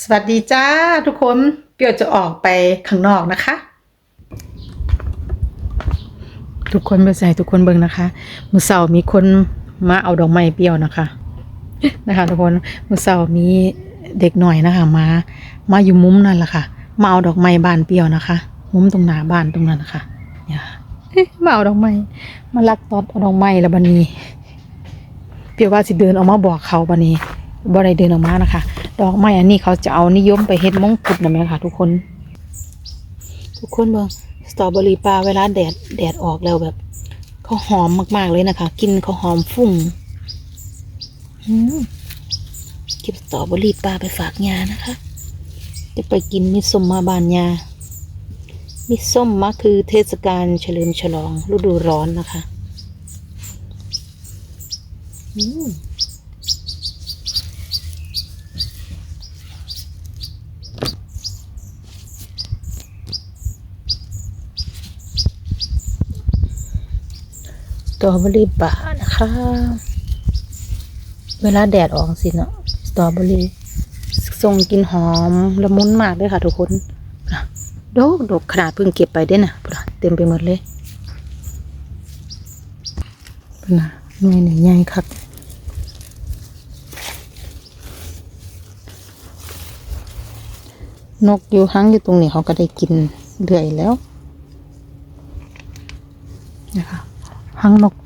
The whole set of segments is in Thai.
สวัสดีจ้าทุกคน เปียวจะออกไปข้างนอกนะคะ ทุกคนเบอร์ใส่ทุกคนเบิ่งนะคะมือเสาร์มีคนมาเอาดอกไม้เปียวนะคะนะคะ ทุกคนมือเสาร์มีเด็กหน่อยนะคะ มา มาอยู่มุมนั่นแหละค่ะมาเอาดอกไม้บานเปียวนะคะ มุมตรงหน้าบ้านตรงนั้นนะคะเนี่ยมาเอาดอกไม้มาลักตอดเอาดอกไม้แล้วบันนี้ เปียวว่าสิเดินออกมาบอกเขาบันนี้ บ่ได้เดินออกมานะคะ ดอกไม้อันนี้เขาจะเอานิยมไปเฮ็ดมงกุฎนะแม่ค่ะ ทุกคน ทุกคนเบิ่งสตรอเบอรี่ปลาเวลาแดดแดดออกแล้วแบบเขาหอมมาก ๆ เลยนะคะกินเขาหอมฟุ้งอืมเก็บสตรอเบอรี่ปลาไปฝากยานะคะ จะไปกินมิสมมาบานยามิส้มมาคือเทศกาลเฉลิมฉลองฤดูร้อนนะคะ อืม ตรอเบอรี่ป่านะคะ เวลาแดดออกสิเนาะสตรอเบอรี่ทรงกลินหอมละมุนมากเลยค่ะทุกคนน่ะดกดกขนาดเพิ่งเก็บไปเด้น่ะพุ่นน่ะเต็มไปหมดเลยพุ่นน่ะหน่วยใหญ่ครับนกอยู่ห้างอยู่ตรงนี้เขาก็ได้กินเรื่อยแล้วนะคะ หางนกม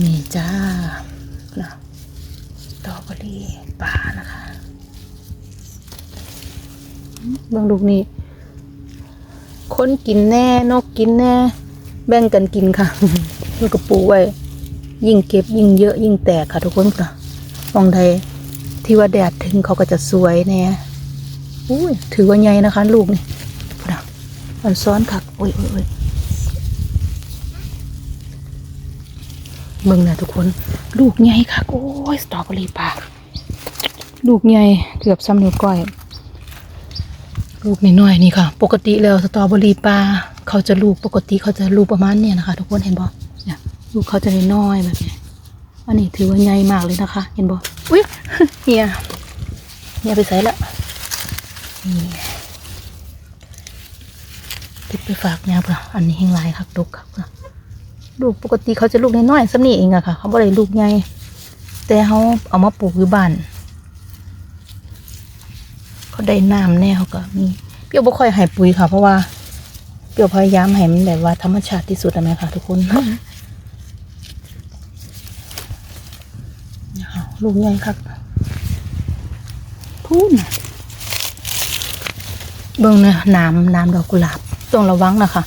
นี่จ้านะตอบอรี่ป่านะคะบางลูกนี้ คนกินแน่ นกกินแน่ แบ่งกันกินค่ะแล้วก็ปูไว้ ยิ่งเก็บยิ่งเยอะยิ่งแตกค่ะทุกคนค่ะ มองใดที่ว่าแดดถึงเขาก็จะสวยแน่อุ้ยถือว่าใหญ่นะคะ ลูกนี่พูดอะมันซ้อนคักโอ้ยโอ้ยโอ้ยเบิ่งนะทุกคน ลูกใหญ่ค่ะโอ้ยสตรอเบอรี่ป่าลูกใหญ่เกือบซ้ำนิ้วก้อย ลูกน้อยๆนี่ค่ะ ปกติแล้วสตรอเบอรี่ปลาเขาจะลูกปกติเขาจะลูกประมาณเนี่ยนะคะ ทุกคนเห็นบ่เนี่ยลูกเขาจะน้อยแบบนี้ อันนี้ถือว่าใหญ่มากเลยนะคะ เห็นบ่อุ้ยเฮียเฮียไปใส่ละนี่ติดไปฝากเนี่ยเปล่าอันนี้แห้งลายคักดุกครับลูกปกติเขาจะลูกน้อยๆสักนี่เองอะค่ะ เขาบ่ได้ลูกใหญ่แต่เขาเอามาปลูกอยู่บ้านเขาได้น้ำแน่เขาก็มีเปรี้ยวบ่ค่อยให้ปุ๋ยค่ะ เพราะว่าเปรี้ยวพยายามให้มันแบบว่าธรรมชาติที่สุดนะแม่ค่ะ ทุกคน เอา ลูกใหญ่ครับพูนเบิ่งนะน้ำน้ำดอกกุหลาบต้องระวังนะคะ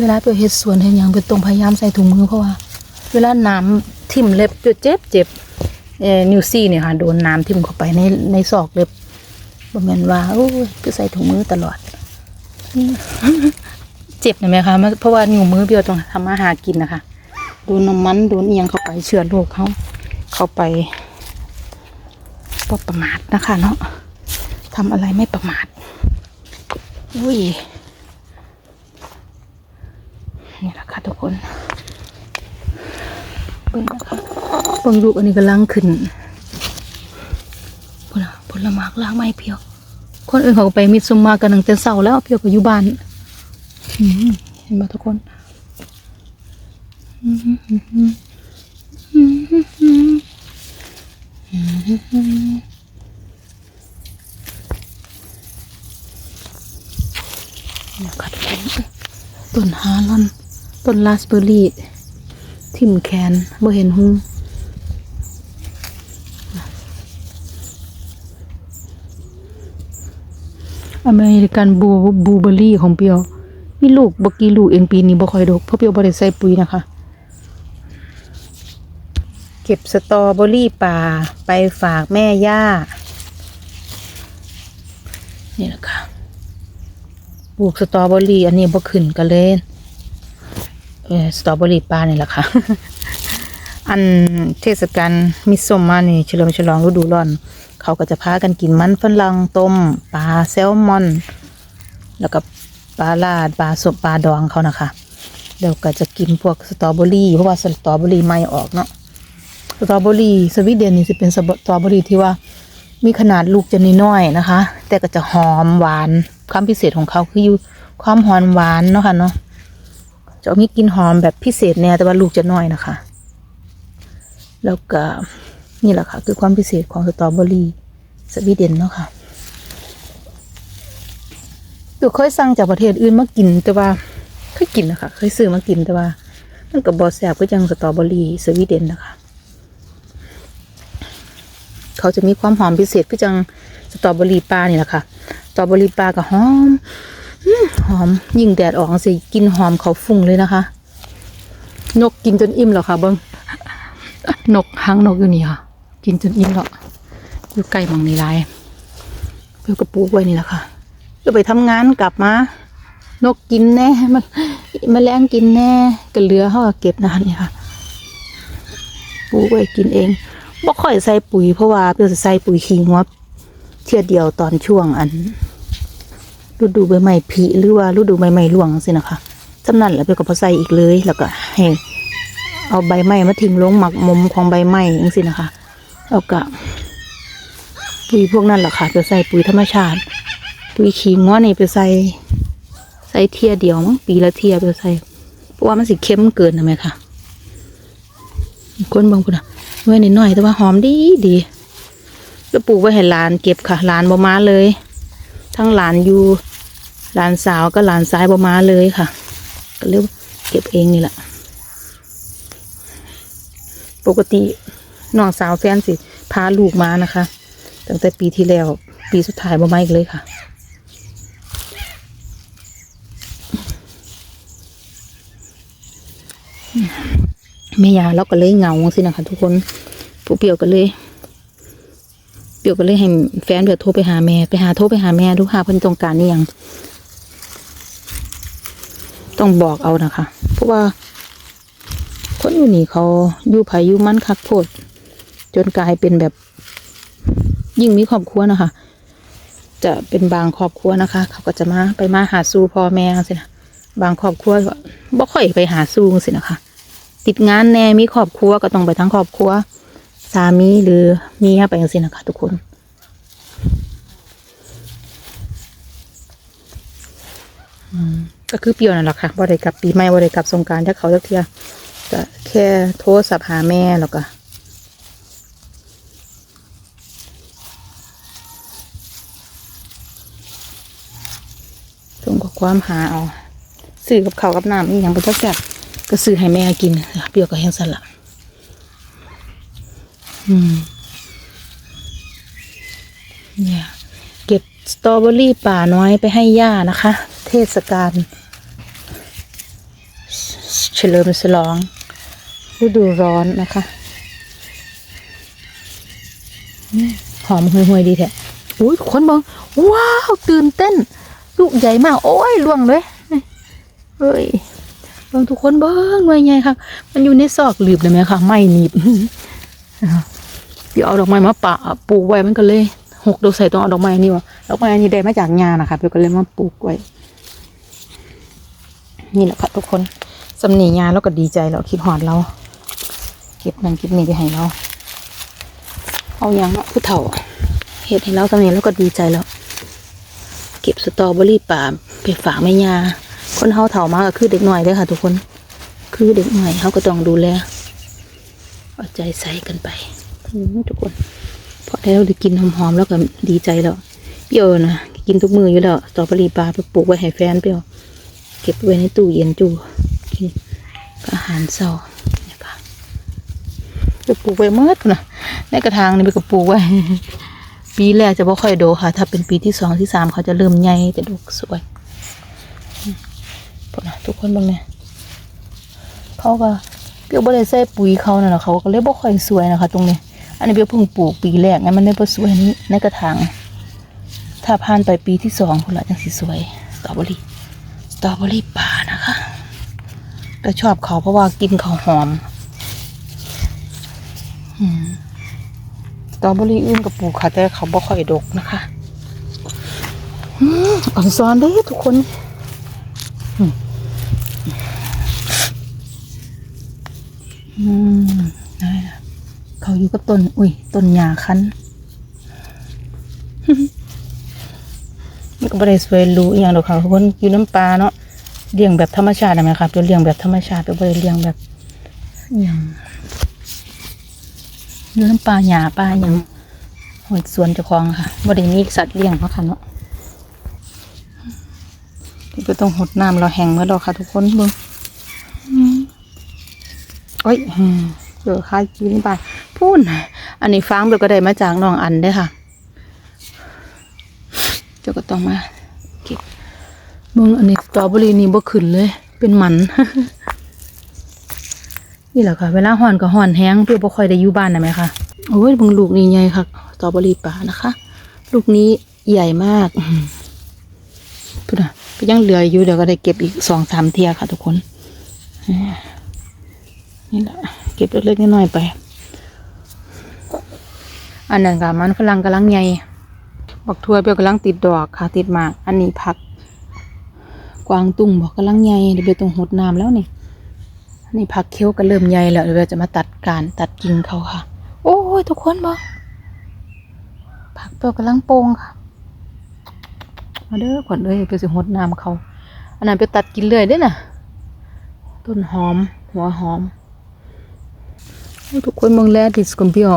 เวลาเปียวเฮ็ดสวนเฮ็ดหยังเปียวต้องพยายามใส่ถุงมือเพราะว่า เวลาน้ำทิ่มเล็บเปียวเจ็บเจ็บเอ่อนิวซี่เนี่ยค่ะโดนน้ำทิ่มเข้าไปในในศอกเล็บบ่แม่นว่าโอ้ยคือใส่ถุงมือตลอด เจ็บนไหมคะเพราะว่านิ้วมือเบี้ยวต้องทำมาหากินนะคะโดนน้ำมันโดนเอียงเข้าไปเชื้อโรคเขา เข้าไปบ่ประมาทนะคะเนาะทำอะไรไม่ประมาทอุ้ยนี่แหละค่ะทุกคนเบิ่งนะคะเบิ่งลูกอันนี้กำลังขึ้นผลผลหมากล้างไม้เพียว คนอื่นเขาก็ไปมิดซุมมากันตั้งแต่เช้าแล้วเพียวก็อยู่บ้านอืมเห็นไหมทุกคน อืมอืมอืมอืมอืมอืมอืม อืมนะคะทุกคนต้นฮาลอนต้นราสเบอร์รี่ ทิ่มแคนบ่เห็นหุงอเมริกันบูบูเบอรี่ของเปียว มีลูกบกี่ลูกเองปีนี้บ่ค่อยดกเพราะเปียวบ่ได้ใส่ปุ๋ยนะคะ ก็บสตรอเบอรี่ป่าไปฝากแม่ย่า นี่แหละค่ะปลูกสตรอเบอรี่อันนี้บ่ขึ้นกันเลยเออสตรอเบอรี่ป่านี่แหละค่ะ อันเทศกาลมิส้มมานี่เฉลิมฉลองฤดูร้อน เขาก็จะพากันกินมันฝรั่งต้มปลาแซลมอน แล้วก็ปลาลาดปลาสดปลาดองเขานะคะเดี๋ยวก็จะกินพวกสตรอเบอรี่เพราะว่าสตรอเบอรี่ไม่ออกเนาะ สตรอเบอรี่สวีเดนนี่จะเป็นสตรอเบอรี่ที่ว่ามีขนาดลูกจะน้อยๆนะคะ แต่ก็จะหอมหวาน ความพิเศษของเขาคืออยู่ความหอมหวานเนาะค่ะเนาะจะมีกลิ่นหอมแบบพิเศษแน่แต่ว่าลูกจะน้อยนะคะ แล้วก็นี่แหละค่ะ คือความพิเศษของสตรอเบอรี่สวีเดนเนาะค่ะตัวเคยสั่งจากประเทศอื่นมากินแต่ว่าเคยกินนะคะ เคยซื้อมากินแต่ว่า มันกับบอแซบก็จังสตรอเบอรี่สวีเดนนะคะ เขาจะมีความหอมพิเศษก็จังสตรอเบอรี่ปลานี่แหละค่ะสตรอเบอรี่ปลาก็หอมหอมยิ่งแดดออกสิกินหอมเขาฟุ้งเลยนะคะ นกกินจนอิ่มแล้วค่ะเบิ้งนกหางนกอยู่นี่ค่ะ กินจนอิ่มแล้วอยู่ใกล้หมองนี้ไรเพื่อกระปูไว้นี่แหละค่ะก็ไปทำงานกลับมานกกินแน่มันแมลงกินแน่ก็เลือเขาก็เก็บนานนี่ค่ะปูไว้กินเอง บ่ค่อยใส่ปุ๋ยเพราะว่าเพื่อจะใส่ปุ๋ยขี้งวเทียเดียวตอนช่วงอันฤดูใบไม้ผลิหรือว่าฤดูใบไม้ร่วงสินะคะจำนั้นแล้วเพื่อก็พอใส่อีกเลย แล้วก็ให้เอาใบไม้มาทิ้งลงหมักมุมของใบไม้อย่างสินะคะแล้วก็ปุ๋ยพวกนั้นแหละค่ะจะใส่ปุ๋ยธรรมชาติ ปุ๋ยขี้ง้อนี่ไปใส่ใส่เทียเดียวมั้งปีละเทียไปใส่เพราะว่ามันสิเข้มเกินนะแม่ค่ะก้นบางคนอะ เมื่อนิดหน่อยแต่ว่าหอมดีดีแล้วปลูกไว้ให้หลานเก็บค่ะหลานบ่มาเลย ทั้งหลานอยู่หลานสาวก็หลานซ้ายบ่มาเลยค่ะ ก็เรียกเก็บเองนี่แหละปกติน้องสาวแฟนสิพาลูกมานะคะตั้งแต่ปีที่แล้ว ปีสุดท้ายบ่มาอีกเลยค่ะ แม่ยาเราก็เลยเงาสินะคะทุกคนผู้เปียวก็เลย เปียวก็เลยให้แฟนเดือโทรไปหาแม่ไปหาโทรไปหาแม่ทุกหาเพิ่นต้องการนี่ยัง ต้องบอกเอานะคะ เพราะว่า คนอยู่นี่เขาอยู่ไผอยู่มันคักโพด จนกลายเป็นแบบ ยิ่งมีครอบครัวนะคะ จะเป็นบางครอบครัวนะคะ เขาก็จะมาไปมาหาสู่พ่อแม่สินะบางครอบครัวก็บ่ค่อยไปหาสู่สินะคะ ติดงานแน่มีครอบครัวก็ต้องไปทั้งครอบครัว สามีหรือเมียไปอย่างสินะคะทุกคนก็คือเปียวนั่นแหละค่ะบ่ได้กลับปีใหม่บ่ได้กลับสงการถ้าเขาจักเทียก็แค่โทรศัพท์หาแม่แล้วก็ส่งข้อความหาเอาซื้อกับเขากับน้ำอีหยังบ่จักแซ่บ ก็ซื้อให้แม่กินเปรี้ยวก็แห้งสั่นละอืมเนี่ยเก็บสตรอเบอรี่ป่าน้อยไปให้ย่านะคะ เทศกาลเฉลิมฉลองฤดูร้อนนะคะหอมห่วยๆดีแท้อุ้ยคนบังว้าว ตื่นเต้น ลูกใหญ่มาก โอ้ยล่วงเลยเฮ้ย เบิ่งทุกคนเบิ่งหน่วยใหญ่ค่ะ มันอยู่ในซอกหลืบเลยไหมคะไม่หนีบเดี๋ยวเอาดอกไม้มาปะปลูกไว้มันก็เลยหกดอกใส่ต้องเอาดอกไม้นี่วะดอกไม้นนี้ได้มาจากงานนะคะเดี๋ยวก็เลยมาปลูกไว้ นี่แหละค่ะทุกคนสำนีงานแล้วก็ดีใจแล้วคิดหอดเรา เก็บนั่นเก็บนี่ไปให้เรา เอาอย่างเนาะผู้เฒ่าเฮ็ดให้เราสำนีแล้วก็ดีใจแล้ว เก็บสตรอเบอรี่ป่าไปฝากแม่ยา คนเฮาเฒ่ามาก็คือเด็กหน่อยเด้อค่ะ ทุกคน คือเด็กหน่อยเฮาก็ต้องดูแลเอาใจใส่กันไปทุกคนพอได้เราได้กินหอมๆแล้วก็ดีใจแล้วเปรี้ยวนะกินทุกมืออยู่แล้วสตรอเบอรี่ป่าไปปลูกไว้ให้แฟนเปียวเก็บไว้ในตู้เย็นจูกินกับอาหารเช้าเนี่ยค่ะไปปลูกไว้เมื่อนะในกระถางนี่ไปก็ปลูกไว้ปีแรกจะไม่ค่อยโดค่ะ ถ้าเป็นปีที่สองที่สามเขาจะเริ่มใหญ่แต่ดกสวย นะทุกคนบางเนี่ยเขาก็เปียวบ่ได้ใส่ปุ๋ยเขาน่ะนะเขาก็เลยบ่ค่อยสวยนะคะ ตรงนี้ อันนี้เปียวเพิ่งปลูกปีแรกไงมันได้บ่สวยนี้ในกระถางถ้าผ่านไปปีที่สองคนละจังสิสวยสตรอเบอรี่สตรอเบอรี่ป่านะคะก็ชอบเขาเพราะว่ากินเขาหอมสตรอเบอรี่อื่นกับปลูกค่ะแต่เขาบ่ค่อยดกนะคะอืมอ่อนซ้อนเด้ทุกคน อยู่กับต้น อุ้ย ต้นหญ้าคันมันก็บ่ได้สวยหรู้อหย่างดอกค่ะทุกคนอยู่น้ำปลาเนาะเลี้ยงแบบธรรมชาตินะแม่ครับเป็นเลี้ยงแบบธรรมชาติเป็นบ่ได้เลี้ยงแบบอหย่างอยู่น้ำปลาหญ้าปลาอหย่างหอยสวนเจ้าของค่ะบ่ได้มีสัตว์เลี้ยงเนาะค่ะเนาะที่ก็ต้องหดน้ำเราแห้งเมื่อดอกค่ะทุกคนเบิ่งอืม โอ้ยอืมเจอค่ายกินไปพูนอันนี้ฟางเบลก็ได้มาจากน้องอันเด้ค่ะ เจ้าก็ต้องมาเก็บมึงอันนี้ตอบอรี่นี่บ่ขึ้นเลย เป็นหมัน นี่แหละค่ะ เวลาห่อนก็ห่อนแห้งเพื่อบ่ค่อยได้อยู่บ้านนะแม่ค่ะโอ้ยเบึงลูกนี่ใหญ่ค่ะตอบอรี่ป่านะคะ ลูกนี้ใหญ่มากพุ่นะก็ยังเหลืออยู่เดี๋ยวก็ได้เก็บอีกสองสามเทียค่ะทุกคนอ นี่แหละเก็บเล็กๆน้อยๆไป อันนั้นก็มันฝรั่งกำลังใหญ่บักทัวเปียวกำลังติดดอกค่ะ ติดหมาก อันนี้ผัก กวางตุ้งบอกกำลังใหญ่เดี๋ยวเปียวต้องหดน้ำแล้วนี่อันนี้ผักเคี้ยวก็เริ่มใหญ่แล้วเดี๋ยวเปียวจะมาตัดการตัดกิ่งเขาค่ะ โอ้ยทุกคนบอกผักเปียวกำลังโป่งค่ะมาเด้อขวัญเอ้ยเปียวจะหดน้ำเขา อันนั้นเปียวตัดกินเลยเด้อน่ะ ต้นหอม หัวหอม ทุกคนมองแลดิสกมเปียว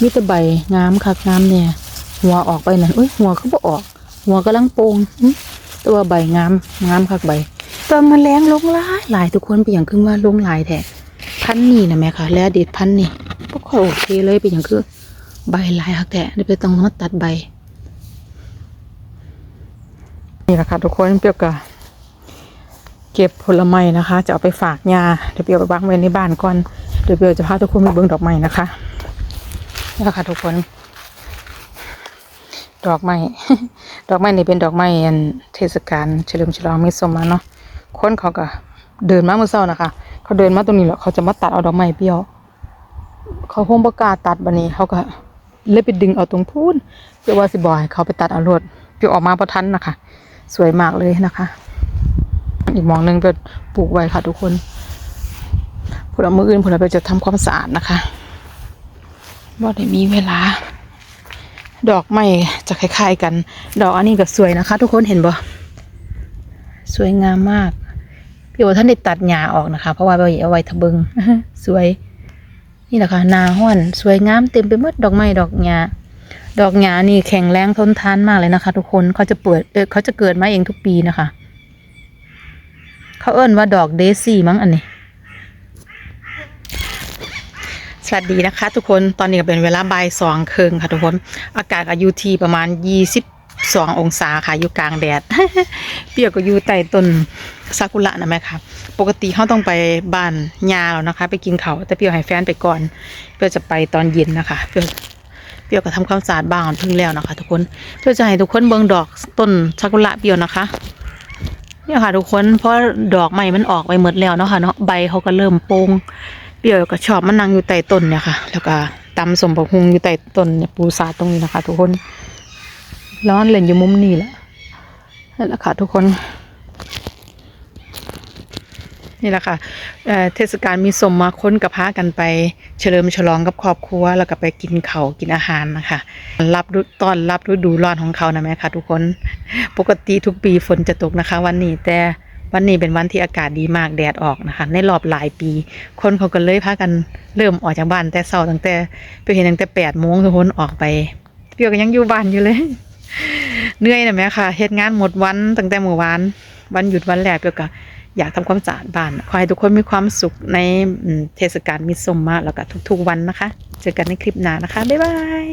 มีแต่ใบงามคักงามเนี่ยหัวออกไปนั่นอุ้ยหัวเขาบ่ออก หัวกำลังโป่งต่ว่าใบงามงามคักใบแต่แมันแรงลงหลายหลายทุกคนเป็นอย่างคือว่าลงหลายแท้พันนี่นะแม่ค่ะ และเด็ดพันนี่บ่ค่อยโอเคเลยเป็นอย่างคือใบลายคักแท้เดี๋ยวไปต้องมาตัดใบ นี่แหละค่ะทุกคนเปรียบกับเก็บผลไม้นะคะ จะเอาไปฝากยาเดี๋ยวเปรียวไปวางไว้ในบ้านก่อน เดี๋ยวเปรียวจะพาทุกคนไปเบิ่งดอกไม้นะคะนี่แหละค่ะทุกคน ดอกไม้ ดอกไม้นี่เป็นดอกไม้เทศกาลเฉลิมฉลองมิสมมาเนาะ คนเขาก็เดินมาเมื่อเช้านะคะ เขาเดินมาตรงนี้แล้วเขาจะมาตัดเอาดอกไม้เปรี้ยว เขาคงประกล้าตัดบันนี้ เขาก็เลยไปดึงเอาตรงพูนเพื่อว่าสิบอย เขาไปตัดเอารวดเปรี้ยวออกมาพอทันนะคะ สวยมากเลยนะคะ อีกมองหนึ่งเป็นปลูกไว้ค่ะทุกคน ผลมืออื่นผลไปจะทำความสะอาดนะคะว่าได้มีเวลา ดอกไม้จะคล้ายๆกัน ดอกอันนี้ก็สวยนะคะ ทุกคนเห็นบ่สวยงามมากพี่ว่าท่านได้ตัดหญ้าออกนะคะ เพราะว่าเอาไว้ทะเบิงสวย นี่แหละค่ะนาห้อนสวยงามเต็มไปหมดดอกไม้ดอกหญ้าดอกหญ้านี่แข็งแรงทนทานมากเลยนะคะ ทุกคนเขาจะเปิดเออเขาจะเกิดมาเองทุกปีนะคะ เขาเอิ้นว่าดอกเดซี่มั้งอันนี้ สวัสดีนะคะ ทุกคนตอนนี้ก็เป็นเวลาบ่ายสองครึ่งค่ะทุกคน อากาศก็อยู่ที่ประมาณยี่สิบสององศาค่ะอยู่กลางแดด เปียวก็อยู่ใต้ต้นซากุระนะแม่ค่ะปกติเขาต้องไปบ้านยาแล้วนะคะ ไปกินเขาแต่เปียวให้แฟนไปก่อน เพื่อจะไปตอนเย็นนะคะเปียวเปียวก็ทำความสะอาดบ้านพิ่งแล้วนะคะ ทุกคนเพื่อจะให้ทุกคนเบิ่งดอกต้นซากุระเปียวนะคะเนี่ยค่ะทุกคนเพราะดอกใหม่มันออกไปหมดแล้วเนาะค่ะเนาะใบเขาก็เริ่มโปง เปรี้ยวก็ชอบมันนั่งอยู่ใต้ต้นเนี่ยค่ะ แล้วก็ตำสมบักฮุงอยู่ใต้ต้นเนี่ยปูสาตรงนี้นะคะ ทุกคน ร้อนเล่นอยู่มุมนี้แหละนั่นแหละค่ะทุกคน นี่แหละค่ะเเทศกาลมีสมมาค้นกับพากันไปเฉลิมฉลองกับครอบครัว แล้วก็ไปกินเขากินอาหารนะคะ รับฤตอนรับฤดูร้อนของเขานะแม่ค่ะ ทุกคน ปกติทุกปีฝนจะตกนะคะ วันนี้แต่ วันนี้เป็นวันที่อากาศดีมากแดดออกนะคะ ในรอบหลายปี คนเขาก็เลยพากันเริ่มออกจากบ้านแต่เช้าตั้งแต่ไปเห็นตั้งแต่แปดโมงทุกคนออกไปเปียวก็ยังอยู่บ้านอยู่เลยเหนื่อยนะแม่ค่ะเฮ็ดงานหมดวันตั้งแต่เมื่อวานวันหยุดวันแรกเปียวก็อยากทำความสะอาดบ้านขอให้ทุกคนมีความสุขในเทศกาลมิตรสมมาแล้วก็ทุกๆวันนะคะ เจอกันในคลิปหน้านะคะบ๊ายบาย